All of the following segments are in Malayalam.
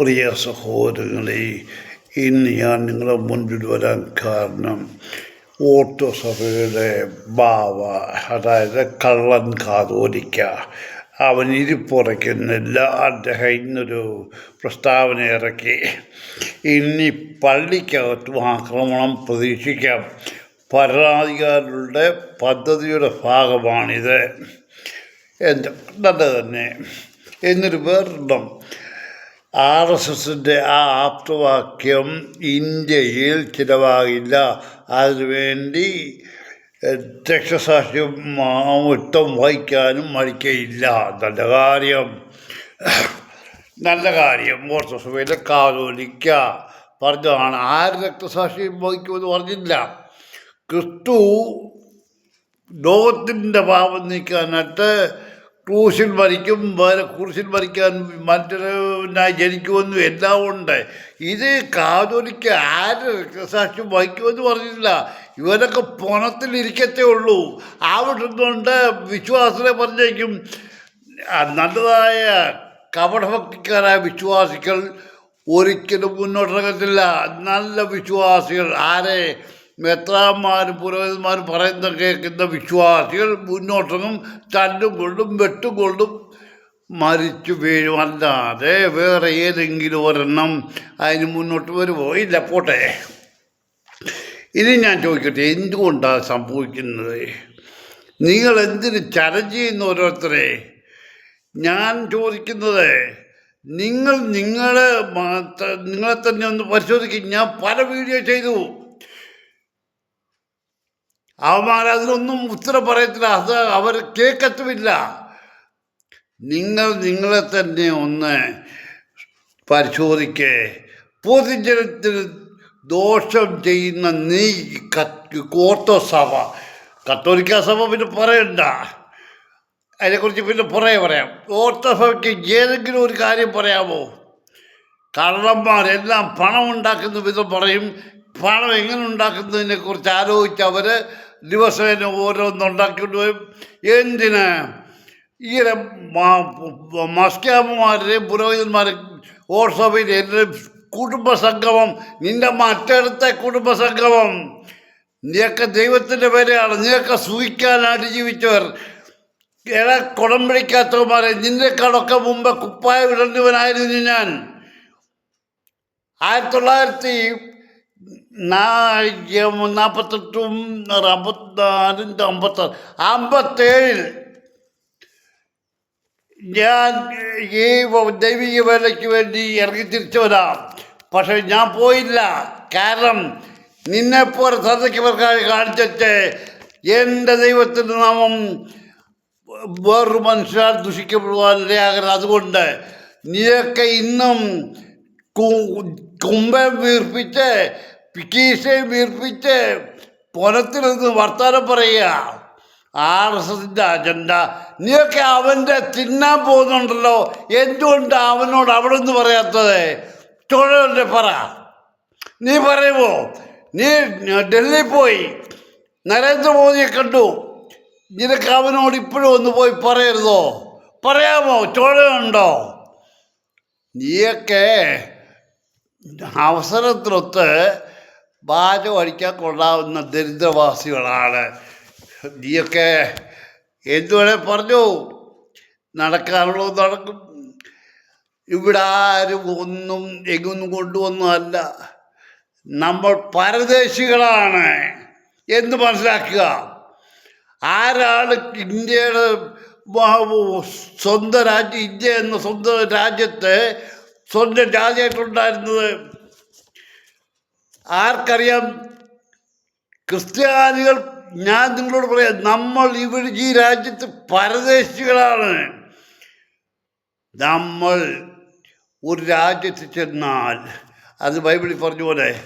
പ്രിയ സഹോദരങ്ങളെ ഇന്ന് ഞാൻ നിങ്ങളുടെ മുൻപിൽ വരാൻ കാരണം ഓട്ടോ സഭയുടെ ബാവ അതായത് കള്ളൻ കാതോലിക്ക. അവൻ ഇരിപ്പുറയ്ക്കുന്നില്ല. അദ്ദേഹം ഇന്നൊരു പ്രസ്താവന ഇറക്കി. ഇനി പള്ളിക്കകത്തും ആക്രമണം പ്രതീക്ഷിക്കാം. ഭരണാധികാരികളുടെ പദ്ധതിയുടെ ഭാഗമാണിത്. എന്താ? നല്ലത് തന്നെ. എന്നൊരു വേറൊരെണ്ണം. ആർ എസ് എസിന്റെ ആ ആപ്തവാക്യം ഇന്ത്യയിൽ ചിലവാകില്ല. അതിനുവേണ്ടി രക്ഷസാക്ഷ്യം മൊത്തം വഹിക്കാനും മടിക്കയില്ല. നല്ല കാര്യം. നല്ല കാര്യം. ഓർത്തസഭയിലെ കാതോലിക്ക പറഞ്ഞതാണ് ആര് രക്തസാക്ഷ്യം വഹിക്കുമെന്ന് പറഞ്ഞില്ല. ക്രിസ്തു ലോകത്തിന്റെ പാപം നീക്കാനായിട്ട് ക്രൂശിൽ മരിക്കും ക്രൂശിൽ മരിക്കാൻ മറ്റൊരുനായി ജനിക്കുമെന്നും എല്ലാം ഉണ്ട്. ഇത് കാതോലിക്ക് ആര് രക്തസാക്ഷ്യം വഹിക്കുമെന്ന് പറഞ്ഞില്ല ഇവരൊക്കെ പണത്തിലിരിക്കത്തേ ഉള്ളൂ. അവിടെ നിന്നുകൊണ്ട് വിശ്വാസത്തെ പറഞ്ഞേക്കും നല്ലതായ കപടഭക്തിക്കാരായ വിശ്വാസികൾ ഒരിക്കലും മുന്നോട്ടിറങ്ങത്തില്ല. നല്ല വിശ്വാസികൾ. ആരെ? മെത്രാന്മാരും പുരോഹിതന്മാരും പറയുന്ന കേൾക്കുന്ന വിശ്വാസികൾ മുന്നോട്ടങ്ങും തല്ലും കൊണ്ടും വെട്ടും കൊണ്ടും മരിച്ചു വീഴും. അല്ലാതെ വേറെ ഏതെങ്കിലും ഒരെണ്ണം അതിന് മുന്നോട്ട് വരുമോ? ഇല്ല പോട്ടെ. ഇനി ഞാൻ ചോദിക്കട്ടെ എന്തുകൊണ്ടാണ് സംഭവിക്കുന്നത്? നിങ്ങൾ എന്തിന് ചലഞ്ച് ചെയ്യുന്ന ഓരോരുത്തരെ? ഞാൻ ചോദിക്കുന്നത് നിങ്ങൾ നിങ്ങളെ നിങ്ങളെ തന്നെ ഒന്ന് പരിശോധിക്കും. ഞാൻ പല വീഡിയോ ചെയ്തു. അവന്മാർ അതിനൊന്നും ഉത്തരം പറയത്തില്ല. അത് അവർ കേൾക്കത്തുമില്ല. നിങ്ങൾ നിങ്ങളെ തന്നെ ഒന്ന് പരിശോധിക്കേ. പൊതുജനത്തിന് ദോഷം ചെയ്യുന്ന നീ കോർത്തോ സഭ. കത്തോലിക്ക സഭ പിന്നെ പറയണ്ട. അതിനെക്കുറിച്ച് പിന്നെ പുറകെ പറയാം. ഓർത്തസഭയ്ക്ക് ഏതെങ്കിലും ഒരു കാര്യം പറയാമോ? കള്ളന്മാരെല്ലാം പണം ഉണ്ടാക്കുന്ന വിധം പറയും. പണം എങ്ങനെ ഉണ്ടാക്കുന്നതിനെക്കുറിച്ച് ആലോചിച്ച് അവർ ദിവസേന ഓരോന്നുണ്ടാക്കിക്കൊണ്ട് വരും എന്തിന്? ഇങ്ങനെ മസ്കാമമാരുടെയും പുരോഹിതന്മാരെ ഓർസഭയിൽ എന്റെ കുടുംബസംഗമം നിന്റെ മറ്റടുത്ത കുടുംബസംഗമം. നീയൊക്കെ ദൈവത്തിന്റെ പേരെയാണ് നീയൊക്കെ സൂഹിക്കാനായിട്ട് ജീവിച്ചവർ എടാ കുടം പിടിക്കാത്തവന്മാരെ നിന്നെക്കാളൊക്കെ മുമ്പ് കുപ്പായ വിടേണ്ടവനായിരുന്നു ഞാൻ. ആയിരത്തി തൊള്ളായിരത്തി നാൽപ്പത്തെട്ടും അമ്പത്തിനാലിന്റെ അമ്പത്താറ്. അമ്പത്തേഴിൽ ഞാൻ ഈ ദൈവിക വേലയ്ക്ക് വേണ്ടി ഇറങ്ങി തിരിച്ചു വരാം പക്ഷെ ഞാൻ പോയില്ല. കാരണം നിന്നെപ്പോലെ സദയ്ക്കവർക്കായി കാണിച്ചിട്ട് എന്റെ ദൈവത്തിന്റെ നാമം വേറൊരു മനുഷ്യരാൽ ദുഷിക്കപ്പെടുവാൻ ഇടയാകരുത്. അതുകൊണ്ട് നീയൊക്കെ ഇന്നും കുംഭം വീർപ്പിച്ച് കീശയും വീർപ്പിച്ച് നിന്ന് വർത്താനം പറയുക. ആർ എസ് എസിന്റെ അജണ്ട നീയൊക്കെ അവന്റെ തിന്നാൻ പോകുന്നുണ്ടല്ലോ. എന്തുകൊണ്ട് അവനോട് അവിടെ നിന്ന് പറയാത്തത്? ചോഴല്ലേ പറ. നീ പറയുമോ നീ ഡൽഹി പോയി. നരേന്ദ്രമോദിയെ കണ്ടു. നിനക്ക് അവനോട് ഇപ്പോഴും ഒന്ന് പോയി പറയരുതോ? പറയാമോ? ചോഴയുണ്ടോ നീയൊക്കെ അവസരത്തിനൊത്ത് പാചകം അടിക്കാൻ കൊള്ളാവുന്ന ദരിദ്രവാസികളാണ്. നീയൊക്കെ എന്തുവേണേ പറഞ്ഞു? നടക്കാനുള്ളത് നടക്കും. ഇവിടെ ആരും ഒന്നും എങ്ങൊന്നും കൊണ്ടുവന്നതല്ല നമ്മൾ പരദേശികളാണ് എന്ന് മനസ്സിലാക്കുക. ആരാണ് ഇന്ത്യയുടെ സ്വന്തം രാജ്യം ഇന്ത്യ എന്ന സ്വന്തം രാജ്യത്തെ സ്വന്തം രാജ്യമായിട്ടുണ്ടായിരുന്നത്? ആർക്കറിയാം? ക്രിസ്ത്യാനികൾ ഞാൻ നിങ്ങളോട് പറയാം നമ്മൾ ഇവിടെ ഈ രാജ്യത്ത് പരദേശികളാണ്. നമ്മൾ ഒരു രാജ്യത്ത് ചെന്നാൽ അത് ബൈബിളിൽ പറഞ്ഞ പോലെ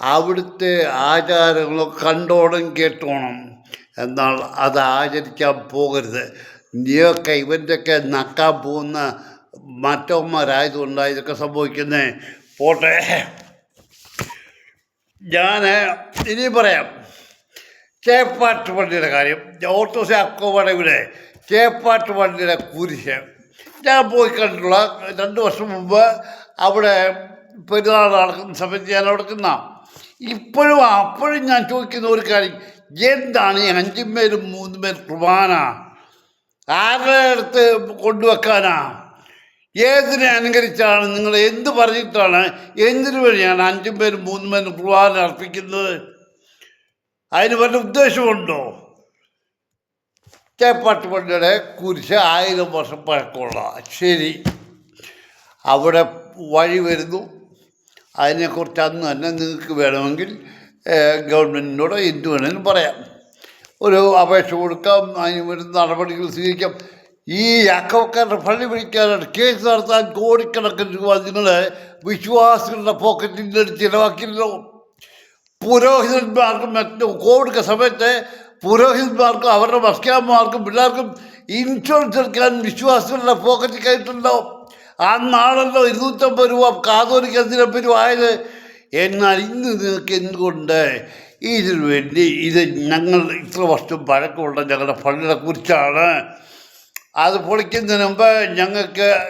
അവിടുത്തെ ആചാരങ്ങളോ കണ്ടോണം കേട്ടോണം. എന്നാൽ അത് ആചരിക്കാൻ പോകരുത്. നീയൊക്കെ ഇവന്റെയൊക്കെ നക്കാൻ പോകുന്ന മറ്റവന്മാരായതുകൊണ്ടാണ് ഇതൊക്കെ സംഭവിക്കുന്നത് പോട്ടെ. ഞാൻ ഇനി പറയാം. ചേപ്പാട്ട് വണ്ടിയുടെ കാര്യം. ഓർത്തോസ് അക്കോവടയുടെ ചേപ്പാട്ട് വണ്ടിയുടെ കുരിശ്. ഞാൻ പോയി കണ്ടിട്ടുള്ള രണ്ട് വർഷം മുമ്പ് അവിടെ പെരുന്നാൾ നടക്കുന്ന സമയത്ത് ഞാൻ അവിടെ ഇപ്പോഴും അപ്പോഴും ഞാൻ ചോദിക്കുന്ന ഒരു കാര്യം. എന്താണ് ഈ അഞ്ചും പേരും മൂന്നും പേരും കുർബാന ആരുടെ അടുത്ത് കൊണ്ടുവെക്കാനാ? ഏതിനെ അനുകരിച്ചാണ്? നിങ്ങൾ എന്ത് പറഞ്ഞിട്ടാണ്? എന്തിനു വേണ്ടിയാണ് അഞ്ചും പേരും മൂന്നും പേരും കുർബാന അർപ്പിക്കുന്നത്? അതിന് വല്ല ഉദ്ദേശമുണ്ടോ? ചേപ്പാട്ട് പള്ളിയുടെ കുരിശ് ആയിരം വർഷം പഴക്കമുള്ള ശരി. അവിടെ വഴി വരുന്നു. അതിനെക്കുറിച്ച് അന്ന് തന്നെ നിങ്ങൾക്ക് വേണമെങ്കിൽ ഗവൺമെന്റിനോട് എന്ത് വേണമെങ്കിലും പറയാം. ഒരു അപേക്ഷ കൊടുക്കാം അതിന് വരുന്ന നടപടികൾ സ്വീകരിക്കാം. ഈ അക്കൗക്കാരുടെ പള്ളി പിടിക്കാനായിട്ട് കേസ് നടത്താൻ കോടിക്കണക്കിന് രൂപ നിങ്ങൾ വിശ്വാസികളുടെ പോക്കറ്റിൽ നിന്ന് ചിലവാക്കിയല്ലോ പുരോഹിതന്മാർക്കും മറ്റും കോവിഡ് സമയത്ത് പുരോഹിതന്മാർക്കും അവരുടെ മസ്കാന്മാർക്കും പിള്ളേർക്കും ഇൻഷുറൻസ് എടുക്കാൻ വിശ്വാസികളുടെ പോക്കറ്റിൽ കയറ്റുണ്ടോ അന്നാണല്ലോ ഇരുന്നൂറ്റമ്പത് രൂപ കാതോലിക്ക് എന്തിനൊപ്പം രൂപ ആയത് എന്നാൽ ഇന്ന് നിങ്ങൾക്ക് എന്തുകൊണ്ട്? ഇതിനു വേണ്ടി ഇത് ഞങ്ങൾ ഇത്ര വർഷം പഴക്കമുള്ള ഞങ്ങളുടെ പള്ളിയെ കുറിച്ചാണ് അത് പൊളിക്കുന്നതിന് മുമ്പ് ഞങ്ങൾക്ക്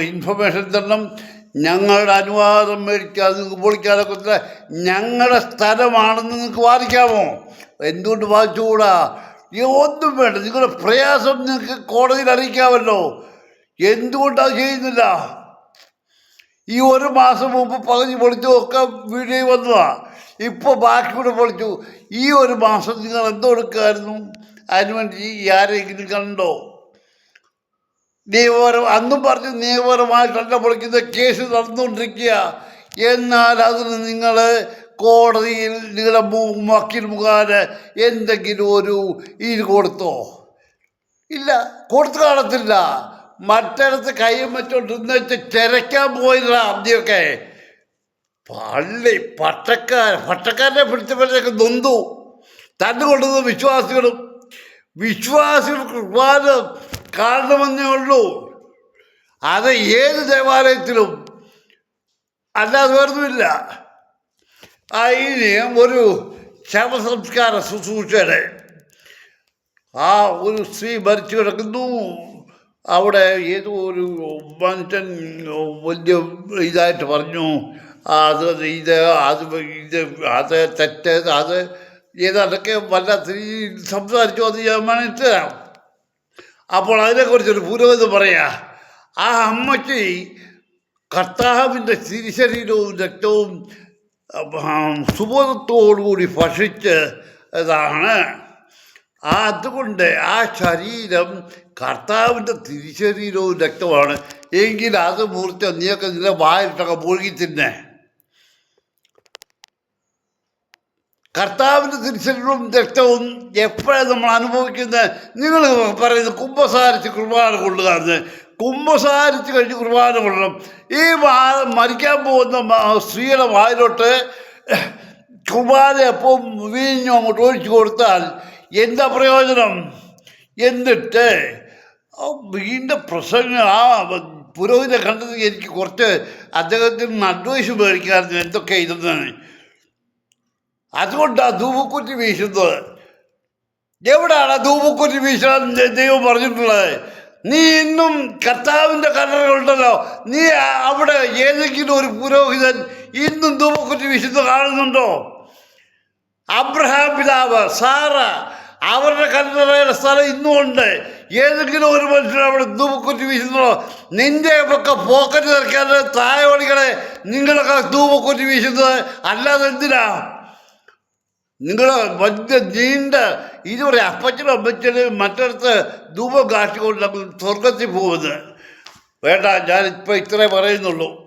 ഇൻഫർമേഷൻ തരണം. ഞങ്ങളുടെ അനുവാദം മേടിക്കാതെ നിങ്ങൾക്ക് പൊളിക്കാതെ കൊത്തില്ല ഞങ്ങളുടെ സ്ഥലമാണെന്ന് നിങ്ങൾക്ക് വാദിക്കാമോ? എന്തുകൊണ്ട് വാദിച്ചുകൂടാ? ഒന്നും വേണ്ട. നിങ്ങളുടെ പ്രയാസം നിങ്ങൾക്ക് കോടതിയിൽ അറിയിക്കാമല്ലോ. എന്തുകൊണ്ടത് ചെയ്യുന്നില്ല? ഈ ഒരു മാസം മുമ്പ് പകുതി പൊളിച്ചു ഒക്കെ വീഡിയോ വന്നതാ. ഇപ്പോൾ ബാക്കി കൂടെ പൊളിച്ചു. ഈ ഒരു മാസം നിങ്ങൾ എന്തോ എടുക്കുമായിരുന്നു അതിനുവേണ്ടി ആരെങ്കിലും കണ്ടോ? നിയമപരം അന്നും പറഞ്ഞു നിയമപരമായിട്ടല്ല പൊളിക്കുന്ന കേസ് നടന്നുകൊണ്ടിരിക്കുക. എന്നാൽ അതിന് നിങ്ങൾ കോടതിയിൽ നിങ്ങളുടെ വക്കീൽ മുഖാന് എന്തെങ്കിലും ഒരു ഇത് കൊടുത്തോ? ഇല്ല കൊടുത്തു കാണത്തില്ല. മറ്റിടത്ത് കൈയും വെച്ചോണ്ടിരുന്ന് വെച്ച് ചിരയ്ക്കാൻ പോയില്ല ആദ്യമൊക്കെ. പള്ളി പട്ടക്കാർ പട്ടക്കാരനെ പിടിച്ചപ്പോഴത്തേക്ക് നൊന്തു. തന്നെ കൊണ്ടുവന്ന വിശ്വാസികളും വിശ്വാസികൾ കുർബാന കാണണമെന്നേ ഉള്ളൂ. അത് ഏത് ദേവാലയത്തിലും അല്ലാതെ വേറൊന്നുമില്ല. അതിന് ഒരു ശവസംസ്കാര ശുശ്രൂഷയുടെ ആ ഒരു സ്ത്രീ മരിച്ചു കിടക്കുന്നു. അവിടെ ഏതോ ഒരു മനുഷ്യൻ വലിയ ഇതായിട്ട് പറഞ്ഞു അത് ഇത് അത് ഇത് അത് തെറ്റ് അത് ഏതാണ്ടൊക്കെ വല്ലാത്ത രീതിയിൽ സംസാരിച്ചു അത് ഞാൻ മനസ്സിലാം അപ്പോൾ അതിനെക്കുറിച്ചൊരു പുരോഗതി പറയാ. ആ അമ്മയ്ക്ക് കർത്താവിന്റെ തിരിശരീരവും രക്തവും സുബോധത്തോടുകൂടി ഭക്ഷിച്ച് ഇതാണ്. അതുകൊണ്ട് ആ ശരീരം കർത്താവിന്റെ തിരിശരീരവും രക്തമാണ് എങ്കിൽ അത് മുറിച്ച നീയൊക്കെ നിന്റെ വായിട്ടൊക്കെ മുഴുകി തിന്നെ. കർത്താവിന്റെ തിരിച്ചറിവും രക്തവും എപ്പോഴാണ് നമ്മൾ അനുഭവിക്കുന്നത്? നിങ്ങൾ പറയുന്നത് കുംഭസാരിച്ച് കുർബാന കൊള്ളുക എന്ന് കുംഭസാരിച്ച് കഴിഞ്ഞ് കുർബാന കൊള്ളണം. ഈ മരിക്കാൻ പോകുന്ന സ്ത്രീയുടെ വായിലോട്ട് കുർബാന എപ്പം വീഞ്ഞു അങ്ങോട്ട് ഒഴിച്ചു കൊടുത്താൽ എന്താ പ്രയോജനം? എന്നിട്ട് വീണ്ടും പ്രസംഗം ആ പുരോഹിതനെ കണ്ടത് എനിക്ക് കുറച്ച് അദ്ദേഹത്തിന് അഡ്വൈസ് മേടിക്കാറുണ്ട് എന്തൊക്കെ ഇതെന്നാണ് അതുകൊണ്ടാണ് ധൂപക്കുറ്റി വീശുന്നത്. എവിടെയാണ് ധൂപക്കുറ്റി വീശാൻ ദൈവം പറഞ്ഞിട്ടുള്ളത്? നീ ഇന്നും കർത്താവിന്റെ കല്ലറകളുണ്ടല്ലോ. നീ അവിടെ ഏതെങ്കിലും ഒരു പുരോഹിതൻ ഇന്നും ധൂപക്കുറ്റി വീശുന്നത് കാണുന്നുണ്ടോ? അബ്രഹാം പിതാവ് സാറ അവരുടെ കല്ലറയുടെ സ്ഥലം ഇന്നും ഉണ്ട് ഏതെങ്കിലും ഒരു മനുഷ്യൻ അവിടെ ധൂപക്കുറ്റി വീശുന്നുണ്ടോ? നിന്റെ ഒക്കെ പോക്കറ്റ് നിറയ്ക്കാതെ താഴെ നിങ്ങളൊക്കെ ധൂപക്കുറ്റി വീശുന്നത് അല്ലാതെ എന്തിനാ? നിങ്ങൾ വലിയ നീണ്ട ഇതുവരെ അപ്പച്ചനും അമ്മച്ചനും മറ്റടുത്ത് ധൂപം കാട്ടിക്കൊണ്ട് നമ്മൾ സ്വർഗത്തിൽ പോകുന്നത്. വേണ്ട ഇപ്പം ഇത്രേ പറയുന്നുള്ളൂ.